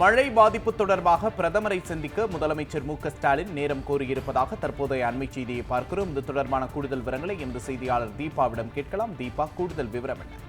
மழை பாதிப்பு தொடர்பாக பிரதமரை சந்திக்க முதலமைச்சர் மு க ஸ்டாலின் நேரம் கோரியிருப்பதாக தற்போதைய அண்மை செய்தியை பார்க்கிறோம். இது தொடர்பான கூடுதல் விவரங்களை எமது செய்தியாளர் தீபாவிடம் கேட்கலாம். தீபா கூடுதல் விவரம் என்ன?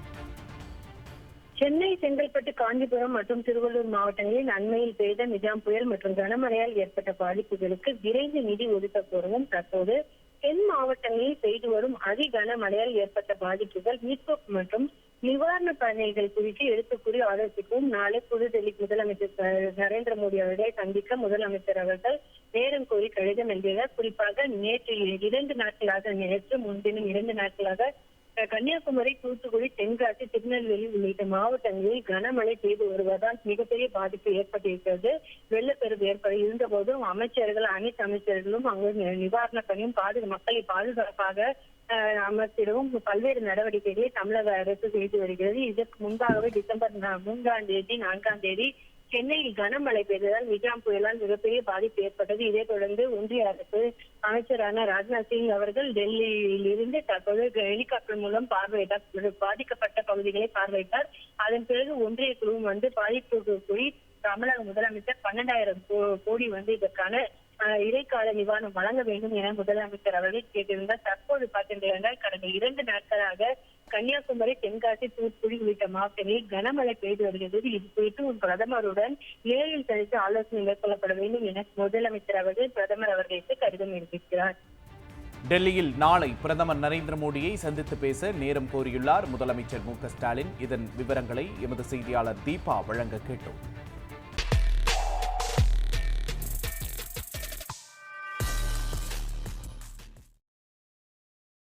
சென்னை செங்கல்பட்டு காஞ்சிபுரம் மற்றும் திருவள்ளூர் மாவட்டங்களில் அண்மையில் பெய்த மிஜாம் புயல் மற்றும் கனமழையால் ஏற்பட்ட பாதிப்புகளுக்கு விரைந்து நிதி ஒதுக்க கோரவும் தற்போது தென் மாவட்டங்களில் பெய்து வரும் அதி கனமழையால் ஏற்பட்ட பாதிப்புகள் மீட்பு மற்றும் நிவாரண பணிகள் குறித்து எடுத்துக் கூறி ஆலோசிக்கவும் நாளை புதுடெல்லி முதலமைச்சர் நரேந்திர மோடி அவர்களை சந்திக்க முதலமைச்சர் அவர்கள் நேரம் கோரி கடிதம் எழுதியனர் குறிப்பாக நேற்று இரண்டு நாட்களாக நேற்று முன்தினம் இரண்டு நாட்களாக கன்னியாகுமரி தூத்துக்குடி தென்காசி திருநெல்வேலி உள்ளிட்ட மாவட்டங்களில் கனமழை பெய்து வருவதால் மிகப்பெரிய பாதிப்பு ஏற்பட்டிருக்கிறது. வெள்ளப்பெருக்கு ஏற்பட இருந்த போதும் அமைச்சர்கள் அனைத்து அமைச்சர்களும் அங்கு நி- நிவாரண பணியும் பாது மக்களை பாதுகாப்பாக அஹ், அமைச்சிடவும் பல்வேறு நடவடிக்கைகளை தமிழக அரசு செய்து வருகிறது. இதற்கு முன்பாகவே டிசம்பர் நா- மூன்றாம் தேதி நான்காம் தேதி சென்னையில் கனமழை பெய்ததால் மிஜாம் புயலால் மிகப்பெரிய பாதிப்பு ஏற்பட்டது. இதை தொடர்ந்து ஒன்றிய அரசு அமைச்சரான ராஜ்நாத் சிங் அவர்கள் டெல்லியில் இருந்து தற்போது ஹெலிகாப்டர் மூலம் பார்வையிட்டார். பாதிக்கப்பட்ட பகுதிகளை பார்வையிட்டார். அதன் பிறகு ஒன்றிய குழுவும் வந்து பாதிப்பு போய் தமிழக முதலமைச்சர் பன்னெண்டாயிரம் கோ- கோடி வந்து இதற்கான அஹ், இடைக்கால நிவாரணம் வழங்க வேண்டும் என முதலமைச்சர் அவர்கள் கேட்டிருந்தார். தற்போது பார்த்தீர்கள் கடந்த இரண்டு நாட்களாக கன்னியாகுமரி தென்காசி தூத்துக்குடி உள்ளிட்ட மாவட்டங்களில் கனமழை பெய்து வருகிறது இது குறித்து பிரதமருடன் நேரில் சந்தித்து ஆலோசனை மேற்கொள்ளப்பட வேண்டும் என முதலமைச்சர் அவர்கள் பிரதமர் அவர்களுக்கு கடிதம் எழுதியிருக்கிறார். டெல்லியில் நாளை பிரதமர் நரேந்திர மோடியை சந்தித்து பேச நேரம் கோரியுள்ளார் முதலமைச்சர் மு ஸ்டாலின். இதன் விவரங்களை எமது செய்தியாளர் தீபா வழங்க கேட்டோம்.